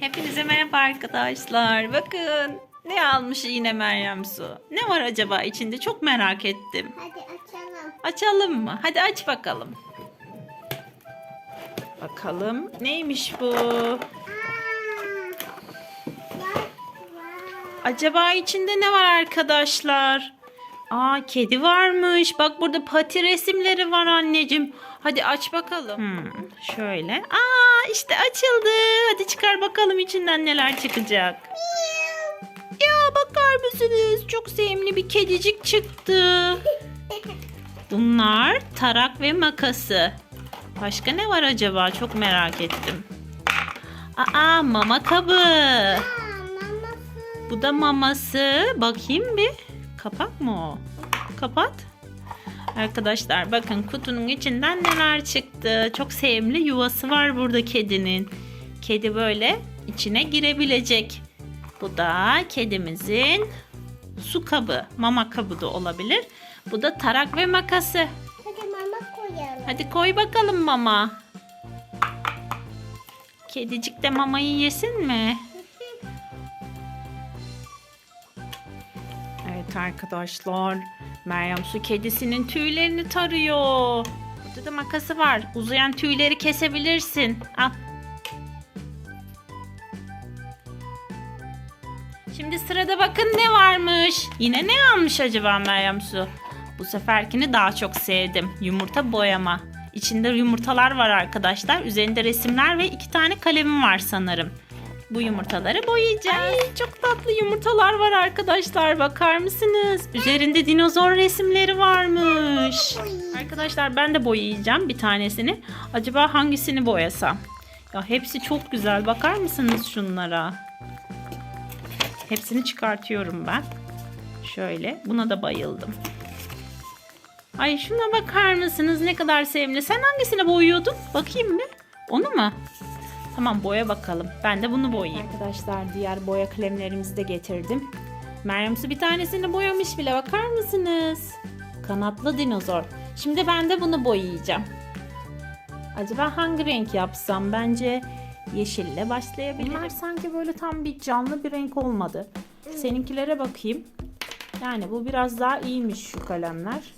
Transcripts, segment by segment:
Hepinize merhaba arkadaşlar. Bakın ne almış yine Meryem Su. Ne var acaba içinde çok merak ettim. Hadi açalım. Açalım mı? Hadi aç bakalım. Bakalım neymiş bu? Aa. Acaba içinde ne var arkadaşlar? Aa kedi varmış. Bak burada pati resimleri var anneciğim. Hadi aç bakalım. Hmm, şöyle. Aa işte açıldı. Hadi çıkar bakalım içinden neler çıkacak. Ya bakar mısınız? Çok sevimli bir kedicik çıktı. Bunlar tarak ve makası. Başka ne var acaba? Çok merak ettim. Aa mama kabı. Bu da maması. Bakayım bir. Kapak mı o? Kapat. Arkadaşlar bakın kutunun içinden neler çıktı. Çok sevimli yuvası var burada kedinin. Kedi böyle içine girebilecek. Bu da kedimizin su kabı, mama kabı da olabilir. Bu da tarak ve makası. Hadi mama koyalım. Hadi koy bakalım mama. Kedicik de mamayı yesin mi? Arkadaşlar. Meryem Su kedisinin tüylerini tarıyor. Burada da makası var. Uzayan tüyleri kesebilirsin. Al. Şimdi sırada bakın ne varmış. Yine ne almış acaba Meryem Su? Bu seferkini daha çok sevdim. Yumurta boyama. İçinde yumurtalar var arkadaşlar. Üzerinde resimler ve iki tane kalemim var sanırım. Bu yumurtaları boyayacağız. Ay, çok tatlı yumurtalar var arkadaşlar. Bakar mısınız? Üzerinde dinozor resimleri varmış. Arkadaşlar ben de boyayacağım bir tanesini. Acaba hangisini boyasam? Ya hepsi çok güzel. Bakar mısınız şunlara? Hepsini çıkartıyorum ben. Şöyle. Buna da bayıldım. Ay şuna bakar mısınız? Ne kadar sevimli. Sen hangisini boyuyordun? Bakayım mı? Onu mu? Tamam boya bakalım. Ben de bunu boyayayım. Arkadaşlar diğer boya kalemlerimizi de getirdim. Meryem Su bir tanesini boyamış bile. Bakar mısınız? Kanatlı dinozor. Şimdi ben de bunu boyayacağım. Acaba hangi renk yapsam? Bence yeşille başlayabilirim. Bunlar sanki böyle tam bir canlı bir renk olmadı. Seninkilere bakayım. Yani bu biraz daha iyiymiş şu kalemler.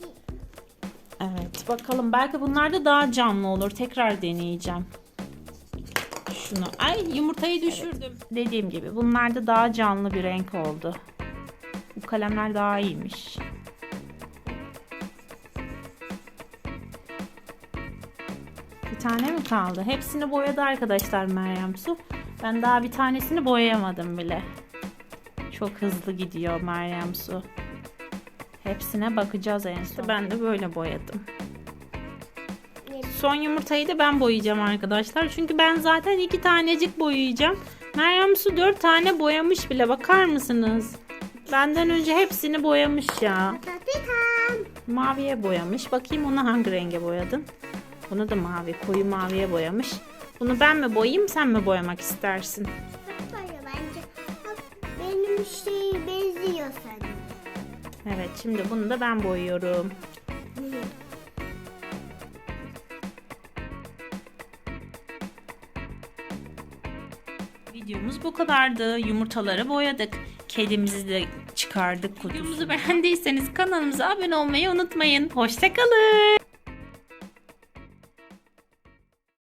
Evet bakalım belki bunlar da daha canlı olur. Tekrar deneyeceğim. Şunu. Ay yumurtayı düşürdüm. Dediğim gibi bunlar da daha canlı bir renk oldu. Bu kalemler daha iyiymiş. Bir tane mi kaldı? Hepsini boyadı arkadaşlar Meryem Su. Ben daha bir tanesini boyayamadım bile. Çok hızlı gidiyor Meryem Su. Hepsine bakacağız en son. Ben de böyle boyadım. Son yumurtayı da ben boyayacağım arkadaşlar. Çünkü ben zaten iki tanecik boyayacağım. Meryem Su dört tane boyamış bile. Bakar mısınız? Benden önce hepsini boyamış ya. Maviye boyamış. Bakayım onu hangi renge boyadın? Bunu da mavi, koyu maviye boyamış. Bunu ben mi boyayayım, sen mi boyamak istersin? Bence. Benim şey benziyor sana. Evet, şimdi bunu da ben boyuyorum. Videomuz bu kadardı. Yumurtaları boyadık. Kedimizi de çıkardık kutumuzu. beğendiyseniz kanalımıza abone olmayı unutmayın. Hoşçakalın.